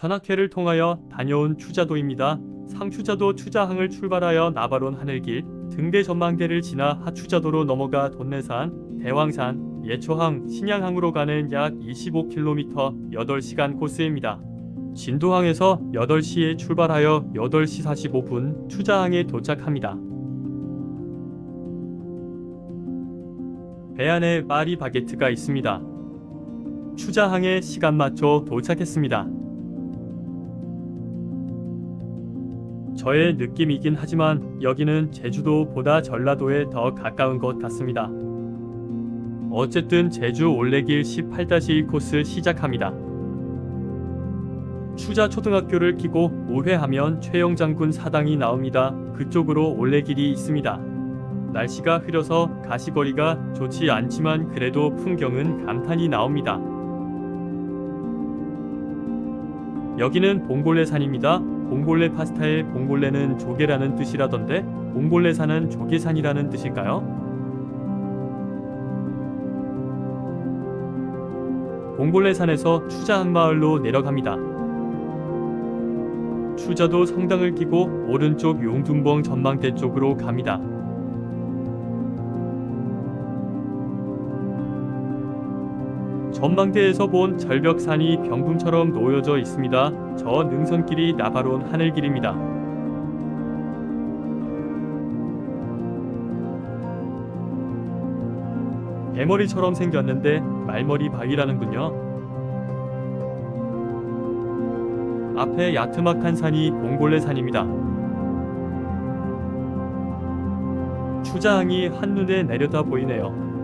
산악회를 통하여 다녀온 추자도입니다. 상추자도 추자항을 출발하여 나바론 하늘길, 등대 전망대를 지나 하추자도로 넘어가 돈내산, 대왕산, 예초항, 신양항으로 가는 약 25km 8시간 코스입니다. 진도항에서 8시에 출발하여 8시 45분 추자항에 도착합니다. 배 안에 파리 바게트가 있습니다. 추자항에 시간 맞춰 도착했습니다. 저의 느낌이긴 하지만 여기는 제주도보다 전라도에 더 가까운 것 같습니다. 어쨌든 제주 올레길 18-1 코스 시작합니다. 추자 초등학교를 끼고 우회하면 최영 장군 사당이 나옵니다. 그쪽으로 올레길이 있습니다. 날씨가 흐려서 가시거리가 좋지 않지만 그래도 풍경은 감탄이 나옵니다. 여기는 봉골레산입니다. 봉골레 파스타의 봉골레는 조개라는 뜻이라던데 봉골레산은 조개산이라는 뜻일까요? 봉골레산에서 추자항마을로 내려갑니다. 추자도 성당을 끼고 오른쪽 용둔봉 전망대 쪽으로 갑니다. 전망대에서 본 절벽산이 병풍처럼 놓여져 있습니다. 저 능선길이 나바론 하늘길입니다. 대머리처럼 생겼는데 말머리 바위라는군요. 앞에 야트막한 산이 봉골레 산입니다. 추자항이 한눈에 내려다 보이네요.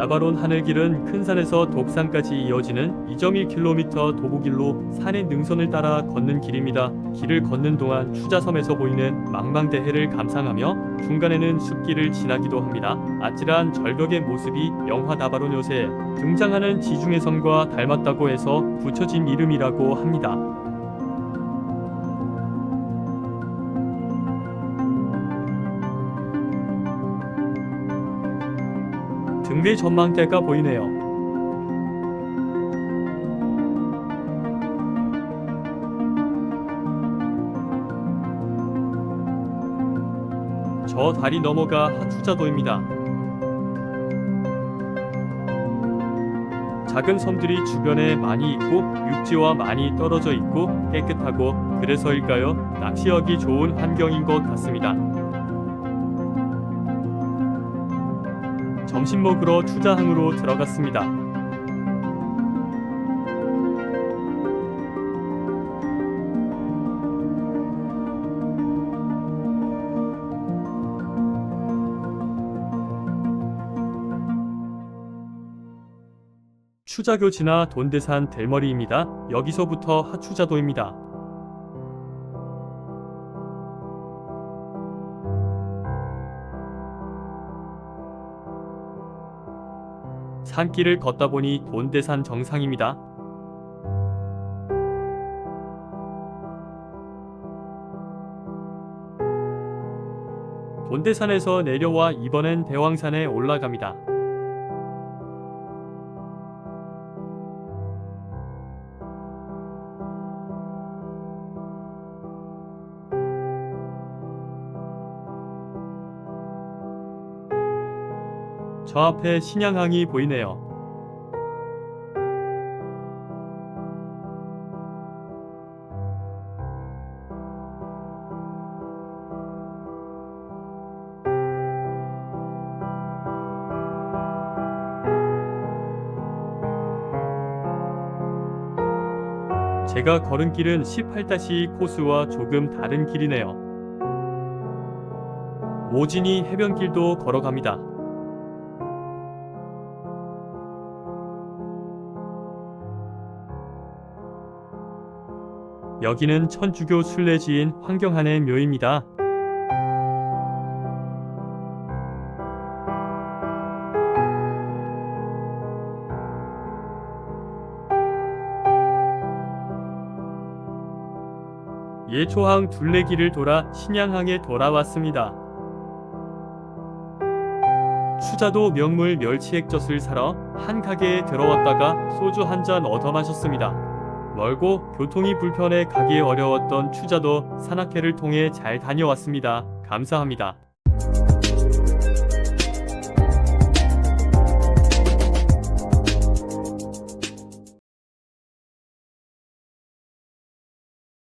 나바론 하늘길은 큰 산에서 독산까지 이어지는 2.1km 도보길로 산의 능선을 따라 걷는 길입니다. 길을 걷는 동안 추자섬에서 보이는 망망대해를 감상하며 중간에는 숲길을 지나기도 합니다. 아찔한 절벽의 모습이 영화 나바론 요새 등장하는 지중해 섬과 닮았다고 해서 붙여진 이름이라고 합니다. 등대 전망대가 보이네요. 저 다리 넘어가 하추자도입니다. 작은 섬들이 주변에 많이 있고 육지와 많이 떨어져 있고 깨끗하고 그래서일까요? 낚시하기 좋은 환경인 것 같습니다. 점심 먹으러 추자항으로 들어갔습니다. 추자교 지나 돈대산 델머리입니다. 여기서부터 하추자도입니다. 산길을 걷다 보니 돈대산 정상입니다. 돈대산에서 내려와 이번엔 대왕산에 올라갑니다. 저 앞에 신양항이 보이네요. 제가 걸은 길은 18-2 코스와 조금 다른 길이네요. 오진이 해변길도 걸어갑니다. 여기는 천주교 순례지인 황경한의 묘입니다. 예초항 둘레길을 돌아 신양항에 돌아왔습니다. 추자도 명물 멸치액젓을 사러 한 가게에 들어왔다가 소주 한 잔 얻어 마셨습니다. 멀고 교통이 불편해 가기 어려웠던 추자도 산악회를 통해 잘 다녀왔습니다. 감사합니다.